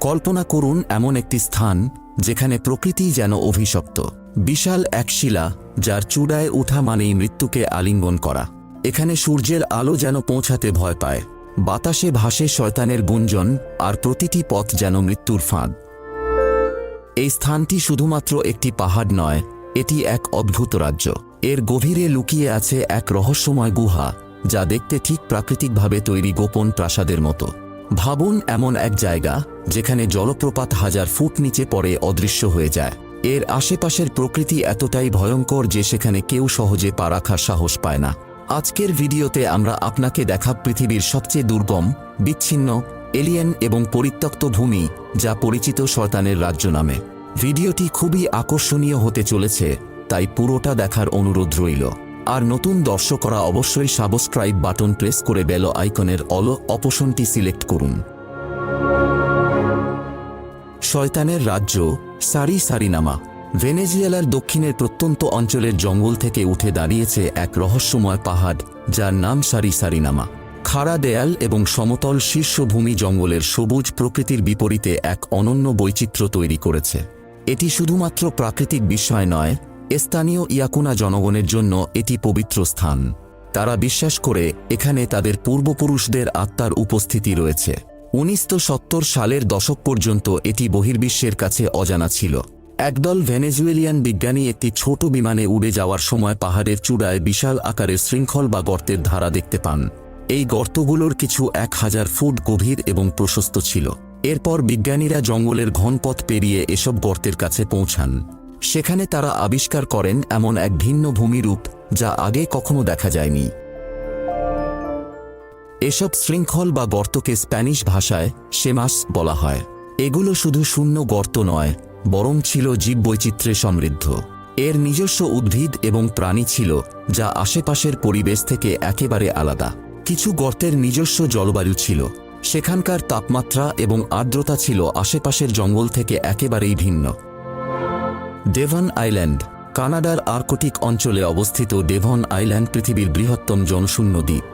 কল্পনা করুন এমন একটি স্থান যেখানে প্রকৃতি যেন অভিশপ্ত। বিশাল এক শিলা যার চূড়ায় ওঠা মানেই মৃত্যুকে আলিঙ্গন করা। এখানে সূর্যের আলো যেন পৌঁছাতে ভয় পায়। বাতাসে ভাসে শয়তানের গুঞ্জন আর প্রতিটি পথ যেন মৃত্যুর ফাঁদ। এই স্থানটি শুধুমাত্র একটি পাহাড় নয়, এটি এক অদ্ভুত রাজ্য। এর গভীরে লুকিয়ে আছে এক রহস্যময় গুহা, যা দেখতে ঠিক প্রাকৃতিকভাবে তৈরি গোপন প্রাসাদের মতো। ভাবুন এমন এক জায়গা যেখানে জলপ্রপাত হাজার ফুট নিচে পড়ে অদৃশ্য হয়ে যায়। এর আশেপাশের প্রকৃতি এতটাই ভয়ঙ্কর যে সেখানে কেউ সহজে পা রাখার সাহস পায় না। আজকের ভিডিওতে আমরা আপনাকে দেখা পৃথিবীর সবচেয়ে দুর্গম, বিচ্ছিন্ন, এলিয়েন এবং পরিত্যক্ত ভূমি যা পরিচিত শয়তানের রাজ্য নামে। ভিডিওটি খুবই আকর্ষণীয় হতে চলেছে, তাই পুরোটা দেখার অনুরোধ রইল। আর নতুন দর্শকরা অবশ্যই সাবস্ক্রাইব বাটন প্রেস করে বেল আইকনের অল অপশনটি সিলেক্ট করুন। শয়তানের রাজ্য, সারি সারিনামা। ভেনেজুয়েলার দক্ষিণের প্রত্যন্ত অঞ্চলের জঙ্গল থেকে উঠে দাঁড়িয়েছে এক রহস্যময় পাহাড়, যার নাম সারি সারিনামা। খাড়া দেয়াল এবং সমতল শীর্ষভূমি জঙ্গলের সবুজ প্রকৃতির বিপরীতে এক অনন্য বৈচিত্র্য তৈরি করেছে। এটি শুধুমাত্র প্রাকৃতিক বিষয় নয় স্থানীয় ইয়াকুনা জনগণের জন্য এটি পবিত্র স্থান। তারা বিশ্বাস করে এখানে তাদের পূর্বপুরুষদের আত্মার উপস্থিতি রয়েছে। উনিশশো সত্তর সালের দশক পর্যন্ত এটি বহির্বিশ্বের কাছে অজানা ছিল। একদল ভেনেজুয়েলিয়ান বিজ্ঞানী একটি ছোট বিমানে উড়ে যাওয়ার সময় পাহাড়ের চূড়ায় বিশাল আকারের শৃঙ্খল বা গর্তের ধারা দেখতে পান। এই গর্তগুলোর কিছু এক হাজার ফুট গভীর এবং প্রশস্ত ছিল। এরপর বিজ্ঞানীরা জঙ্গলের ঘনপথ পেরিয়ে এসব গর্তের কাছে পৌঁছান। সেখানে তারা আবিষ্কার করেন এমন এক ভিন্ন ভূমিরূপ যা আগে কখনো দেখা যায়নি। এসব শৃঙ্খল বা গর্তকে স্প্যানিশ ভাষায় সেমাস বলা হয়। এগুলো শুধু শূন্য গর্ত নয়, বরং ছিল জীববৈচিত্র্যে সমৃদ্ধ। এর নিজস্ব উদ্ভিদ এবং প্রাণী ছিল, যা আশেপাশের পরিবেশ থেকে একেবারে আলাদা। কিছু গর্তের নিজস্ব জলবায়ু ছিল। সেখানকার তাপমাত্রা এবং আর্দ্রতা ছিল আশেপাশের জঙ্গল থেকে একেবারেই ভিন্ন। ডেভন আইল্যান্ড, কানাডার আর্কটিক অঞ্চলে অবস্থিত ডেভন আইল্যান্ড পৃথিবীর বৃহত্তম জনশূন্য দ্বীপ।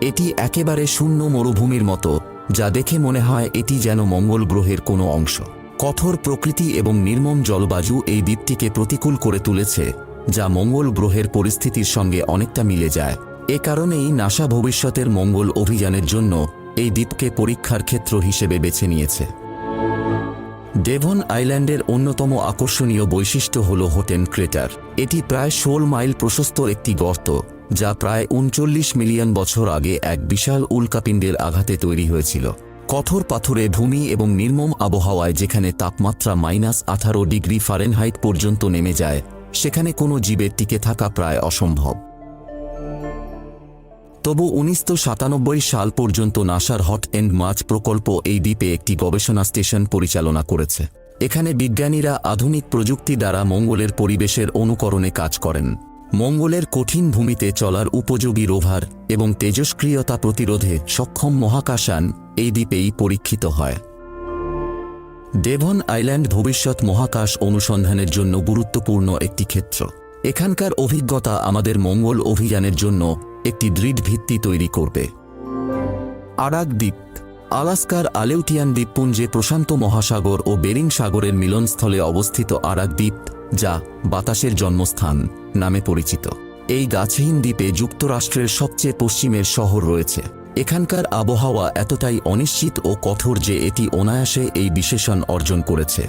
এটি একেবারে শূন্য মরুভূমির মতো, যা দেখে মনে হয় এটি যেন মঙ্গল গ্রহের কোনো অংশ। কঠোর প্রকৃতি এবং নির্মম জলবায়ু এই দ্বীপটিকে প্রতিকূল করে তুলেছে, যা মঙ্গল গ্রহের পরিস্থিতির সঙ্গে অনেকটা মিলে যায়। এ কারণেই নাসা ভবিষ্যতের মঙ্গল অভিযানের জন্য এই দ্বীপকে পরীক্ষার ক্ষেত্র হিসেবে বেছে নিয়েছে। ডেভন আইল্যান্ডের অন্যতম আকর্ষণীয় বৈশিষ্ট্য হল হোটেন ক্রেটার। এটি প্রায় ষোল মাইল প্রশস্ত একটি গর্ত, যা প্রায় উনচল্লিশ মিলিয়ন বছর আগে এক বিশাল উল্কাপিণ্ডের আঘাতে তৈরি হয়েছিল। কঠোর পাথুরে ভূমি এবং নির্মম আবহাওয়ায় যেখানে তাপমাত্রা মাইনাস আঠারো ডিগ্রি ফারেনহাইট পর্যন্ত নেমে যায়, সেখানে কোনো জীবের টিকে থাকা প্রায় অসম্ভব। তবু উনিশশো সাতানব্বই সাল পর্যন্ত নাসার হট এন্ড মাছ প্রকল্প এই দ্বীপে একটি গবেষণা স্টেশন পরিচালনা করেছে। এখানে বিজ্ঞানীরা আধুনিক প্রযুক্তি দ্বারা মঙ্গলের পরিবেশের অনুকরণে কাজ করেন। মঙ্গলের কঠিন ভূমিতে চলার উপযোগী রোভার এবং তেজস্ক্রিয়তা প্রতিরোধে সক্ষম মহাকাশান এই দ্বীপেই পরীক্ষিত হয়। ডেভন আইল্যান্ড ভবিষ্যৎ মহাকাশ অনুসন্ধানের জন্য গুরুত্বপূর্ণ একটি ক্ষেত্র। এখানকার অভিজ্ঞতা আমাদের মঙ্গল অভিযানের জন্য একটি দৃঢ় ভিত্তি তৈরি করবে। আরাক দ্বীপ আলাস্কার আলেউটিয়ান দ্বীপপুঞ্জে প্রশান্ত মহাসাগর ও বেরিং সাগরের মিলনস্থলে অবস্থিত আরাক দ্বীপ যা বাতাসের জন্মস্থান নামে পরিচিত। এই গাছহীন দ্বীপে যুক্তরাষ্ট্রের সবচেয়ে পশ্চিমের শহর রয়েছে। এখানকার আবহাওয়া এতটাই অনিশ্চিত ও কঠোর যে এটি অনায়াসে এই বিশেষণ অর্জন করেছে।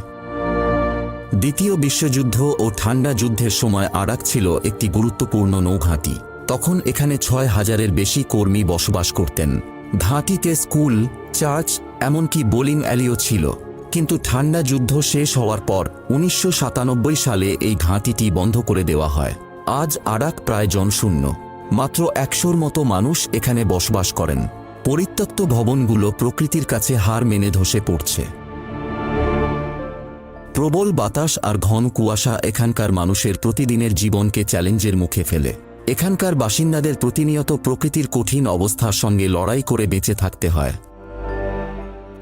দ্বিতীয় বিশ্বযুদ্ধ ও ঠান্ডা যুদ্ধের সময় আরাক ছিল একটি গুরুত্বপূর্ণ নৌঘাঁটি। তখন এখানে ছয় হাজারের বেশি কর্মী বসবাস করতেন। ঘাঁটিতে স্কুল, চার্চ, এমনকি বোলিং অ্যালিও ছিল। কিন্তু ঠান্ডা যুদ্ধ শেষ হওয়ার পর উনিশশো সাতানব্বই সালে এই ঘাঁটিটি বন্ধ করে দেওয়া হয়। আজ আরাক প্রায় জনশূন্য। মাত্র একশোর মতো মানুষ এখানে বসবাস করেন। পরিত্যক্ত ভবনগুলো প্রকৃতির কাছে হার মেনে ধসে পড়ছে। প্রবল বাতাস আর ঘন কুয়াশা এখানকার মানুষের প্রতিদিনের জীবনকে চ্যালেঞ্জের মুখে ফেলে। এখানকার বাসিন্দাদের প্রতিনিয়ত প্রকৃতির কঠিন অবস্থার সঙ্গে লড়াই করে বেঁচে থাকতে হয়।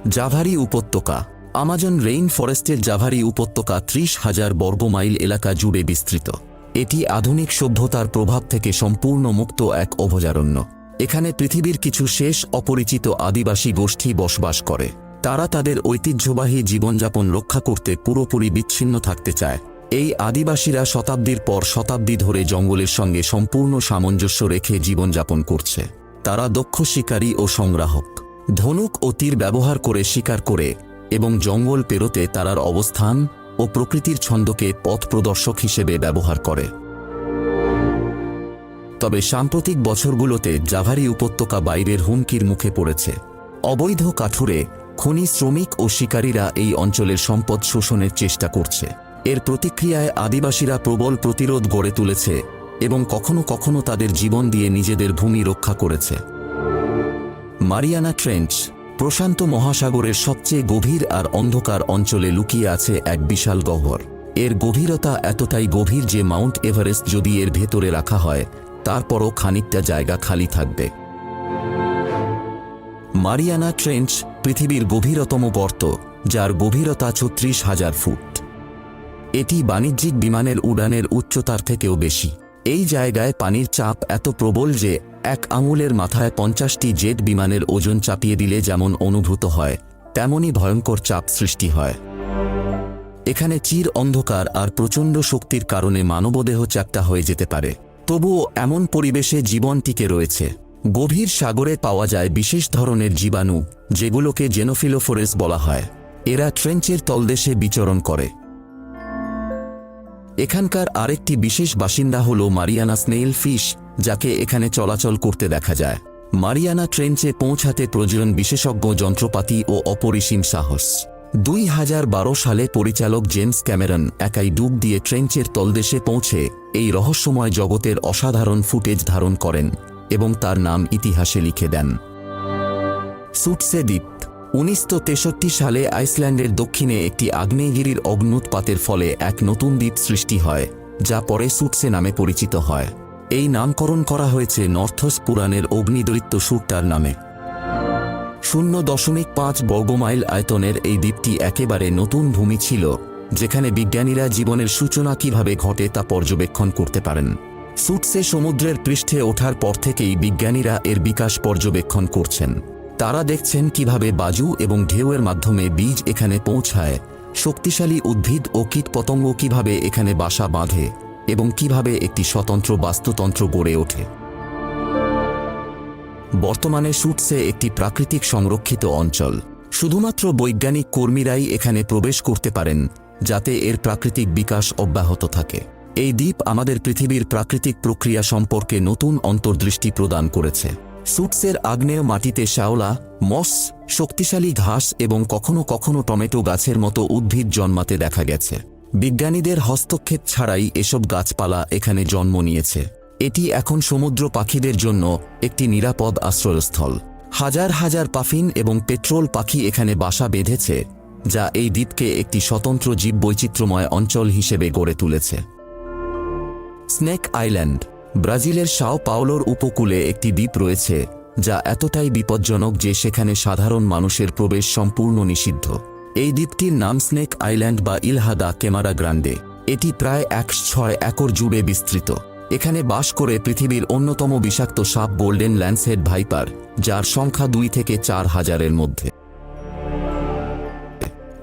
জাভারি উপত্যকা। আমাজন রেইন ফরেস্টের জাভারি উপত্যকা ত্রিশ হাজার বর্গমাইল এলাকা জুড়ে বিস্তৃত। এটি আধুনিক সভ্যতার প্রভাব থেকে সম্পূর্ণ মুক্ত এক অভয়ারণ্য। এখানে পৃথিবীর কিছু শেষ অপরিচিত আদিবাসী গোষ্ঠী বসবাস করে। তারা তাদের ঐতিহ্যবাহী জীবনযাপন রক্ষা করতে পুরোপুরি বিচ্ছিন্ন থাকতে চায়। এই আদিবাসীরা শতাব্দীর পর শতাব্দী ধরে জঙ্গলের সঙ্গে সম্পূর্ণ সামঞ্জস্য রেখে জীবনযাপন করছে। তারা দক্ষ শিকারী ও সংগ্রাহক। ধনুক ও তীর ব্যবহার করে শিকার করে এবং জঙ্গল পেরোতে তারার অবস্থান ও প্রকৃতির ছন্দকে পথ প্রদর্শক হিসেবে ব্যবহার করে। তবে সাম্প্রতিক বছরগুলোতে জাভারি উপত্যকা বাইরের হুমকির মুখে পড়েছে। অবৈধ কাঠুরে খনি শ্রমিক ও শিকারীরা এই অঞ্চলের সম্পদ শোষণের চেষ্টা করছে। এর প্রতিক্রিয়ায় আদিবাসীরা প্রবল প্রতিরোধ গড়ে তুলেছে এবং কখনো কখনো তাদের জীবন দিয়ে নিজেদের ভূমি রক্ষা করেছে। মারিয়ানা ট্রেঞ্চ, প্রশান্ত মহাসাগরের সবচেয়ে গভীর আর অন্ধকার অঞ্চলে লুকিয়ে আছে এক বিশাল গহ্বর। এর গভীরতা এতটাই গভীর যে মাউন্ট এভারেস্ট যদি এর ভেতরে রাখা হয়, তারপরও খানিকটা জায়গা খালি থাকবে। মারিয়ানা ট্রেঞ্চ পৃথিবীর গভীরতম গর্ত যার গভীরতা ছত্রিশ হাজার ফুট। এটি বাণিজ্যিক বিমানের উড়ানের উচ্চতার থেকেও বেশি। এই জায়গায় পানির চাপ এত প্রবল যে এক আঙুলের মাথায় পঞ্চাশটি জেট বিমানের ওজন চাপিয়ে দিলে যেমন অনুভূত হয়, তেমনই ভয়ঙ্কর চাপ সৃষ্টি হয়। এখানে চির অন্ধকার আর প্রচণ্ড শক্তির কারণে মানবদেহ চ্যাপ্টা হয়ে যেতে পারে। তবুও এমন পরিবেশে জীবন টিকে রয়েছে। গভীর সাগরে পাওয়া যায় বিশেষ ধরনের জীবাণু, যেগুলোকে জেনোফিলোফোরেস বলা হয়। এরা ট্রেঞ্চের তলদেশে বিচরণ করে। এখানকার আরেকটি বিশেষ বাসিন্দা হল মারিয়ানা স্নেইল ফিশ, যাকে এখানে চলাচল করতে দেখা যায়। মারিয়ানা ট্রেঞ্চে পৌঁছাতে প্রয়োজন বিশেষজ্ঞ যন্ত্রপাতি ও অপরিসীম সাহস। দুই হাজার বারো সালে পরিচালক জেমস ক্যামেরন একাই ডুব দিয়ে ট্রেঞ্চের তলদেশে পৌঁছে এই রহস্যময় জগতের অসাধারণ ফুটেজ ধারণ করেন এবং তার নাম ইতিহাসে লিখে দেন। সুটসে দ্বীপ উনিশশো তেষট্টি সালে আইসল্যান্ডের দক্ষিণে একটি আগ্নেয়গিরির অগ্নুৎপাতের ফলে এক নতুন দ্বীপ সৃষ্টি হয়, যা পরে সুটসে নামে পরিচিত হয়। এই নামকরণ করা হয়েছে নর্থস পুরাণের অগ্নিদৈত্য সুরটার নামে। শূন্য দশমিক পাঁচ বর্গমাইল আয়তনের এই দ্বীপটি একেবারে নতুন ভূমি ছিল, যেখানে বিজ্ঞানীরা জীবনের সূচনা কীভাবে ঘটে তা পর্যবেক্ষণ করতে পারেন। সুটসে সমুদ্রের পৃষ্ঠে ওঠার পর থেকেই বিজ্ঞানীরা এর বিকাশ পর্যবেক্ষণ করছেন। তারা দেখছেন কীভাবে বাজু এবং ঢেউয়ের মাধ্যমে বীজ এখানে পৌঁছায়। শক্তিশালী উদ্ভিদ ও কীটপতঙ্গ কীভাবে এখানে বাসা বাঁধে এবং কীভাবে একটি স্বতন্ত্র বাস্তুতন্ত্র গড়ে ওঠে। বর্তমানে সুটসে একটি প্রাকৃতিক সংরক্ষিত অঞ্চল। শুধুমাত্র বৈজ্ঞানিক কর্মীরাই এখানে প্রবেশ করতে পারেন, যাতে এর প্রাকৃতিক বিকাশ অব্যাহত থাকে। এই দ্বীপ আমাদের পৃথিবীর প্রাকৃতিক প্রক্রিয়া সম্পর্কে নতুন অন্তর্দৃষ্টি প্রদান করেছে। সুটসের আগ্নেয় মাটিতে শ্যাওলা, মস, শক্তিশালী ঘাস এবং কখনো কখনো টমেটো গাছের মতো উদ্ভিদ জন্মাতে দেখা গেছে। বিজ্ঞানীদের হস্তক্ষেপ ছাড়াই এসব গাছপালা এখানে জন্ম নিয়েছে। এটি এখন সমুদ্র পাখিদের জন্য একটি নিরাপদ আশ্রয়স্থল। হাজার হাজার পাফিন এবং পেট্রোল পাখি এখানে বাসা বেঁধেছে, যা এই দ্বীপকে একটি স্বতন্ত্র জীববৈচিত্র্যময় অঞ্চল হিসেবে গড়ে তুলেছে। স্নেক আইল্যান্ড ব্রাজিলের সাও পাওলোর উপকূলে একটি দ্বীপ রয়েছে, যা এতটাই বিপজ্জনক যে সেখানে সাধারণ মানুষের প্রবেশ সম্পূর্ণ নিষিদ্ধ। এই দ্বীপটির নাম স্নেক আইল্যান্ড বা ইলহাদা কেমারা গ্রান্ডে। এটি প্রায় এক ছয় একর জুড়ে বিস্তৃত। এখানে বাস করে পৃথিবীর অন্যতম বিষাক্ত সাপ গোল্ডেন ল্যান্সহেড ভাইপার, যার সংখ্যা দুই থেকে চার হাজারের মধ্যে।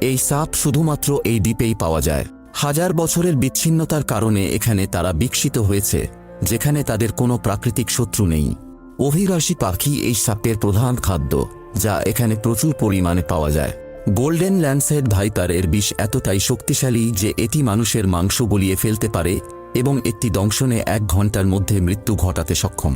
এই সাপ শুধুমাত্র এই দ্বীপেই পাওয়া যায়। হাজার বছরের বিচ্ছিন্নতার কারণে এখানে তারা বিকশিত হয়েছে। যেখানে তাদের কোনো প্রাকৃতিক শত্রু নেই। অভিবাসী পাখি এই সাপের প্রধান খাদ্য, যা এখানে প্রচুর পরিমাণে পাওয়া যায়। গোল্ডেন ল্যান্ডসেড ভাইপার এর বিষ এতটাই শক্তিশালী যে এটি মানুষের মাংস গলিয়ে ফেলতে পারে এবং একটি দংশনে এক ঘণ্টার মধ্যে মৃত্যু ঘটাতে সক্ষম।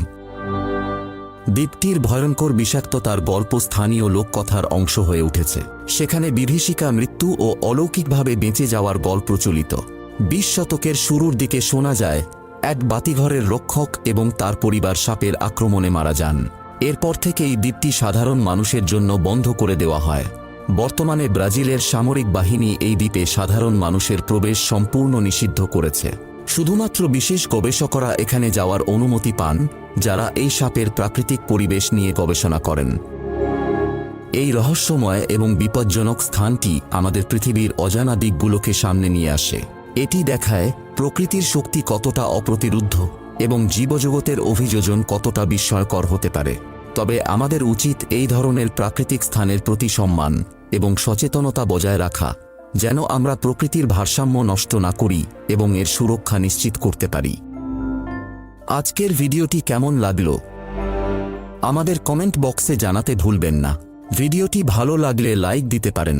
দ্বীপটির ভয়ঙ্কর বিষাক্ততার গল্প স্থানীয় লোককথার অংশ হয়ে উঠেছে। সেখানে বিভীষিকা মৃত্যু ও অলৌকিকভাবে বেঁচে যাওয়ার গল্প প্রচলিত। বিশ শতকের শুরুর দিকে শোনা যায় এক বাতিঘরের রক্ষক এবং তার পরিবার সাপের আক্রমণে মারা যান। এরপর থেকেই দ্বীপটি সাধারণ মানুষের জন্য বন্ধ করে দেওয়া হয়। বর্তমানে ব্রাজিলের সামরিক বাহিনী এই দ্বীপে সাধারণ মানুষের প্রবেশ সম্পূর্ণ নিষিদ্ধ করেছে। শুধুমাত্র বিশেষ গবেষকরা এখানে যাওয়ার অনুমতি পান, যারা এই সাপের প্রাকৃতিক পরিবেশ নিয়ে গবেষণা করেন। এই রহস্যময় এবং বিপজ্জনক স্থানটি আমাদের পৃথিবীর অজানা দিকগুলোকে সামনে নিয়ে আসে। এটি দেখায় প্রকৃতির শক্তি কতটা অপ্রতিরুদ্ধ এবং জীবজগতের অভিযোজন কতটা বিস্ময়কর হতে পারে। তবে আমাদের উচিত এই ধরনের প্রাকৃতিক স্থানের প্রতি সম্মান এবং সচেতনতা বজায় রাখা, যেন আমরা প্রকৃতির ভারসাম্য নষ্ট না করি এবং এর সুরক্ষা নিশ্চিত করতে পারি। আজকের ভিডিওটি কেমন লাগল? আমাদের কমেন্ট বক্সে জানাতে ভুলবেন না। ভিডিওটি ভালো লাগলে লাইক দিতে পারেন।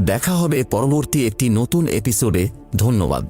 দেখা হবে পরবর্তী একটি নতুন এপিসোডে ধন্যবাদ।